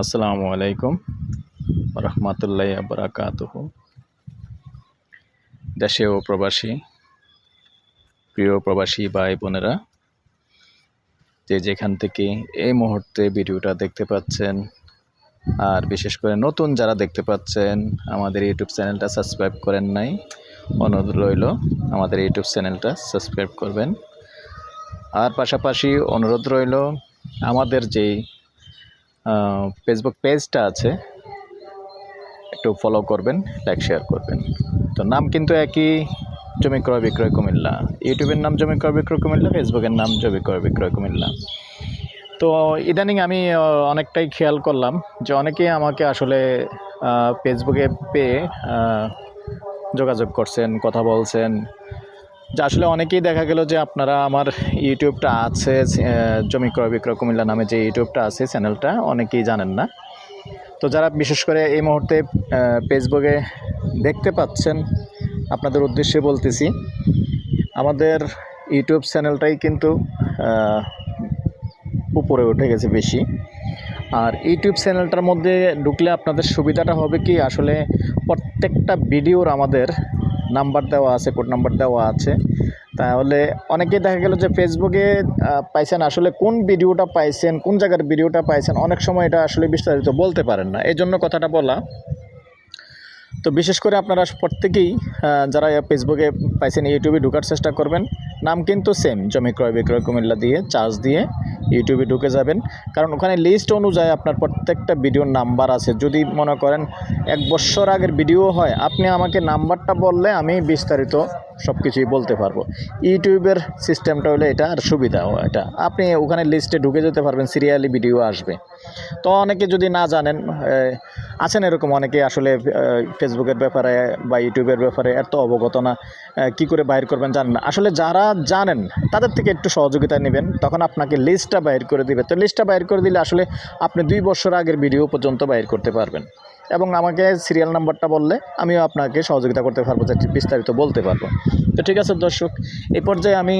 আসসালামু আলাইকুম রহমতুল্লাহ বারাকাতুহু। দেশে ও প্রবাসী, প্রিয় প্রবাসী ভাই বোনেরা, যে যেখান থেকে এই মুহূর্তে ভিডিওটা দেখতে পাচ্ছেন, আর বিশেষ করে নতুন যারা দেখতে পাচ্ছেন, আমাদের ইউটিউব চ্যানেলটা সাবস্ক্রাইব করেন নাই, অনুরোধ রইল আমাদের ইউটিউব চ্যানেলটা সাবস্ক্রাইব করবেন। আর পাশাপাশি অনুরোধ রইল আমাদের যেই ফেসবুক পেজটা আছে। একটু ফলো করবেন লাইক শেয়ার করবেন। তো নাম কিন্তু একই, জমি ক্রয়, বিক্রয়, কুমিল্লা। ইউটিউবের নাম জমি ক্রয়, বিক্রয়, কুমিল্লা ফেসবুকের নাম জমি ক্রয়, বিক্রয়, কুমিল্লা। তো ইদানিং আমি অনেকটাই খেয়াল করলাম যে অনেকেই আমাকে আসলে ফেসবুকে পেয়ে যোগাযোগ করছেন, কথা বলছেন। যে আসলে অনেকেই দেখা গেল যে আপনারা আমার ইউটিউবটা আছে জমি ক্রয় বিক্রয় কুমিল্লা নামে যে ইউটিউবটা আছে চ্যানেলটা অনেকেই জানেন না। তো যারা বিশেষ করে এই মুহূর্তে ফেসবুকে দেখতে পাচ্ছেন, আপনাদের উদ্দেশ্যে বলতেছি, আমাদের ইউটিউব চ্যানেলটাই কিন্তু উপরে উঠে গেছে বেশি। আর ইউটিউব চ্যানেলটার মধ্যে ঢুকলে আপনাদের সুবিধাটা হবে কি? আসলে প্রত্যেকটা ভিডিওর আমাদের নাম্বার দেওয়া আছে কোড নাম্বার দেওয়া আছে। তাহলে অনেকেই দেখা গেল যে ফেসবুকে পাইছেন আসলে কোন ভিডিওটা পাইছেন, কোন জায়গার ভিডিওটা পাইছেন, অনেক সময় এটা আসলে বিস্তারিত বলতে পারেন না। এই জন্য কথাটা বলা। তো বিশেষ করে আপনারা প্রত্যেকেই যারা ফেসবুকে পাইছেন ইউটিউবে ঢোকার চেষ্টা করবেন। নাম কিন্তু সেম জমি ক্রয়, বিক্রয়, কুমিল্লা দিয়ে চার্জ দিয়ে। ইউটিউবে ঢুকে যাবেন। কারণ ওখানে লিস্ট অনুযায়ী আপনার প্রত্যেকটা ভিডিওর নাম্বার আছে। যদি মনে করেন এক বছর আগের ভিডিও হয়, আপনি আমাকে নাম্বারটা বললে আমি বিস্তারিত সব কিছুই বলতে পারব। ইউটিউবের সিস্টেমটা হলে এটা আর সুবিধা এটা। আপনি ওখানে লিস্টে ঢুকে যেতে পারবেন, সিরিয়ালি ভিডিও আসবে। তো অনেকে যদি না জানেন আছেন এরকম অনেকে আসলে ফেসবুকের ব্যাপারে বা ইউটিউবের ব্যাপারে এত অবগত না কী করে বাইর করবেন জানেন আসলে যারা জানেন, তাদের থেকে একটু সহযোগিতা নেবেন, তখন আপনাকে লিস্টটা বাইর করে দিবে। তো লিস্টটা বাইর করে দিলে আসলে আপনি দুই বছর আগের ভিডিও পর্যন্ত বাইর করতে পারবেন। এবং আমাকে সিরিয়াল নাম্বারটা বললে আমিও আপনাকে সহযোগিতা করতে পারব যে বিস্তারিত বলতে পারব। তো ঠিক আছে দর্শক এই পর্যায়ে আমি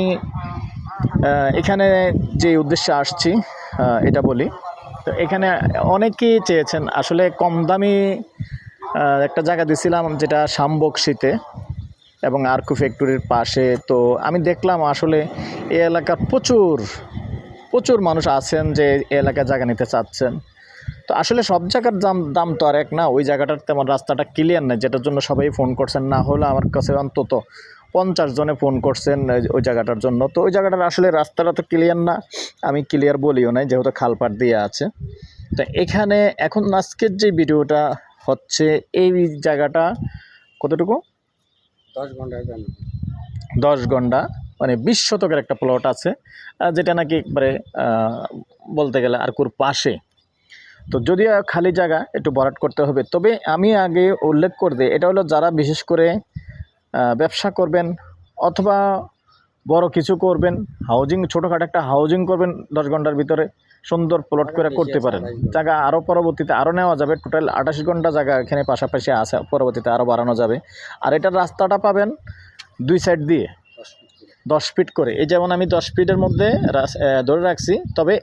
এখানে যে উদ্দেশ্যে আসছি এটা বলি। তো এখানে অনেকেই চেয়েছেন, আসলে কম দামি একটা জায়গা দিছিলাম যেটা শামবকশিতে এবং আর্কু ফ্যাক্টরির পাশে। তো আমি দেখলাম আসলে এই এলাকার প্রচুর প্রচুর মানুষ আছেন যে এলাকায় জায়গা নিতে চাচ্ছেন। তো আসলে সব জায়গার দাম দাম তো আর এক না ওই জায়গাটার তেমন রাস্তাটা ক্লিয়ার নেই যেটার জন্য সবাই ফোন করছেন না হলে আমার কাছে অন্তত পঞ্চাশ জনে ফোন করছেন ওই- জায়গাটার জন্য। তো ওই জায়গাটার আসলে রাস্তাটা তো ক্লিয়ার না আমি ক্লিয়ার বলিও নাই যেহেতু খালপাট দিয়ে আছে। তো এখানে এখন আজকের যে ভিডিওটা হচ্ছে এই জায়গাটা কতটুকু? দশ জন্য দশ ঘণ্টা মানে বিশ শতকের একটা প্লট আছে যেটা নাকি একবারে বলতে গেলে আরকুর পাশে। তো যদিও খালি জায়গা একটু বরাট করতে হবে। তবে আমি আগে উল্লেখ করে দিই এটা হলো যারা বিশেষ করে ব্যবসা করবেন অথবা বড় কিছু করবেন হাউজিং ছোটোখাটো একটা হাউজিং করবেন দশ ঘণ্টার ভিতরে সুন্দর প্লট করে করতে পারেন। জায়গা আরও পরবর্তীতে আরও নেওয়া যাবে। টোটাল আঠাশ ঘণ্টা জায়গা এখানে পাশাপাশি আছে পরবর্তীতে আরও বাড়ানো যাবে। আর এটার রাস্তাটা পাবেন দুই সাইড দিয়ে দশ ফিট করে। এই যেমন আমি দশ ফিটের মধ্যে ধরে রাখছি তবে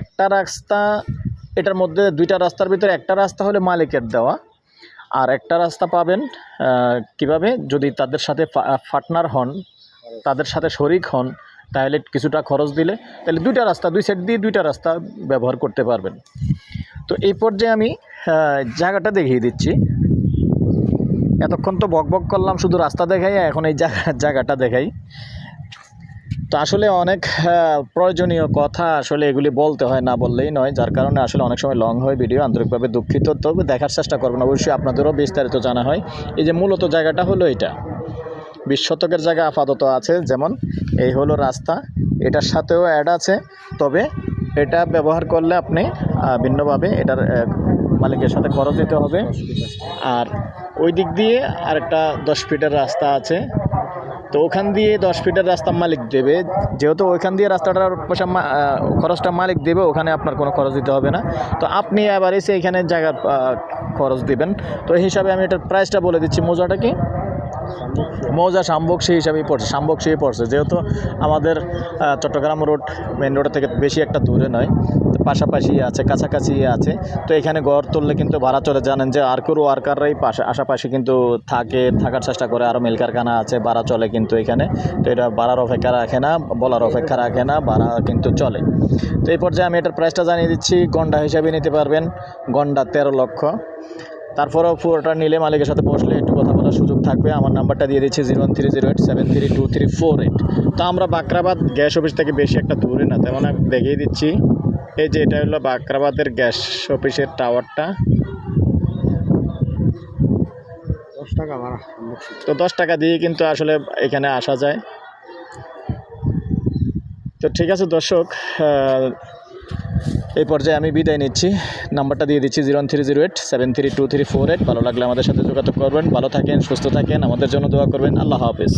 একটা রাস্তা এটার মধ্যে দুইটা রাস্তার ভিতরে একটা রাস্তা হলে মালিকের দেওয়া, আর একটা রাস্তা পাবেন কীভাবে? যদি তাদের সাথে পার্টনার হন, তাদের সাথে শরিক হন, তাহলে কিছুটা খরচ দিলে, তাহলে দুইটা রাস্তা, দুই সাইড দিয়ে দুইটা রাস্তা ব্যবহার করতে পারবেন। তো এই পর্যায়ে আমি জায়গাটা দেখিয়ে দিচ্ছি। এতক্ষণ তো বক বক করলাম, শুধু রাস্তা দেখাই, এখন এই জায়গা, জায়গাটা দেখাই। তো আসলে অনেক প্রয়োজনীয় কথা আসলে এগুলি বলতে হয়, না বললেই নয়। যার কারণে আসলে অনেক সময় লং হয়, ভিডিও আন্তরিকভাবে দুঃখিত। তবে দেখার চেষ্টা করবেন, অবশ্যই আপনাদেরও বিস্তারিত জানা হয়। এই যে মূলত জায়গাটা হলো এটা। বিশ শতকের জায়গা আপাতত আছে, যেমন এই হলো রাস্তা। এটার সাথেও অ্যাড আছে। তবে এটা ব্যবহার করলে আপনি ভিন্নভাবে এটার মালিকের সাথে খরচ দিতে হবে। আর ওই দিক দিয়ে আরেকটা দশ ফিটের রাস্তা আছে। তো ওখান দিয়ে দশ ফিটের রাস্তা মালিক দেবে। যেহেতু ওইখান দিয়ে রাস্তাটার পয়সা খরচটা মালিক দেবে, ওখানে আপনার কোনো খরচ দিতে হবে না। তো আপনি আবার এসে এখানে জায়গার খরচ দেবেন। তো এই হিসাবে আমি এটার প্রাইসটা বলে দিচ্ছি। মোজাটা কি? মৌজা শাম্বকশি হিসাবেই পড়ছে শাম্বকশি পড়ছে। যেহেতু আমাদের চট্টগ্রাম রোড মেন রোড থেকে বেশি একটা দূরে নয়, তো পাশাপাশি আছে, কাছাকাছি আছে। তো এখানে ঘর তুললে কিন্তু ভাড়া চলে। জানেন যে আরকুর ওয়ার্কাররাই পাশে, আশাপাশি কিন্তু থাকে, থাকার চেষ্টা করে। আরও মিল কারখানা আছে, ভাড়া চলে কিন্তু এখানে। তো এটা ভাড়ার অপেক্ষা রাখে না, বলার অপেক্ষা রাখে না, ভাড়া কিন্তু চলে। তো এই পর্যায়ে আমি এটার প্রাইসটা জানিয়ে দিচ্ছি। গন্ডা হিসাবে নিতে পারবেন, গন্ডা তেরো লক্ষ। তারপরেও পুরোটা নিলে মালিকের সাথে বসলে বলার সুযোগ থাকবে। আমার নাম্বারটা দিয়ে দিচ্ছি zero one three zero eight seven three two three four eight. তো আমরা বাকরাবাদ গ্যাস অফিস থেকে বেশি একটা দূরে না তেমন আমি দেখিয়ে দিচ্ছি। এই যে এটা হলো বাকরাবাদের গ্যাস অফিসের টাওয়ারটা। দশ টাকা ভাড়া তো দশ টাকা দিয়ে কিন্তু আসলে এখানে আসা যায়। তো ঠিক আছে দর্শক এই পর্যায়ে আমি বিদায় নিচ্ছি। নাম্বারটা দিয়ে দিচ্ছি zero three zero eight, seven three two three four eight. ভালো লাগলে আমাদের সাথে যোগাযোগ করবেন। ভালো থাকেন, সুস্থ থাকেন। আমাদের জন্য দোয়া করবেন। আল্লাহ হাফিজ।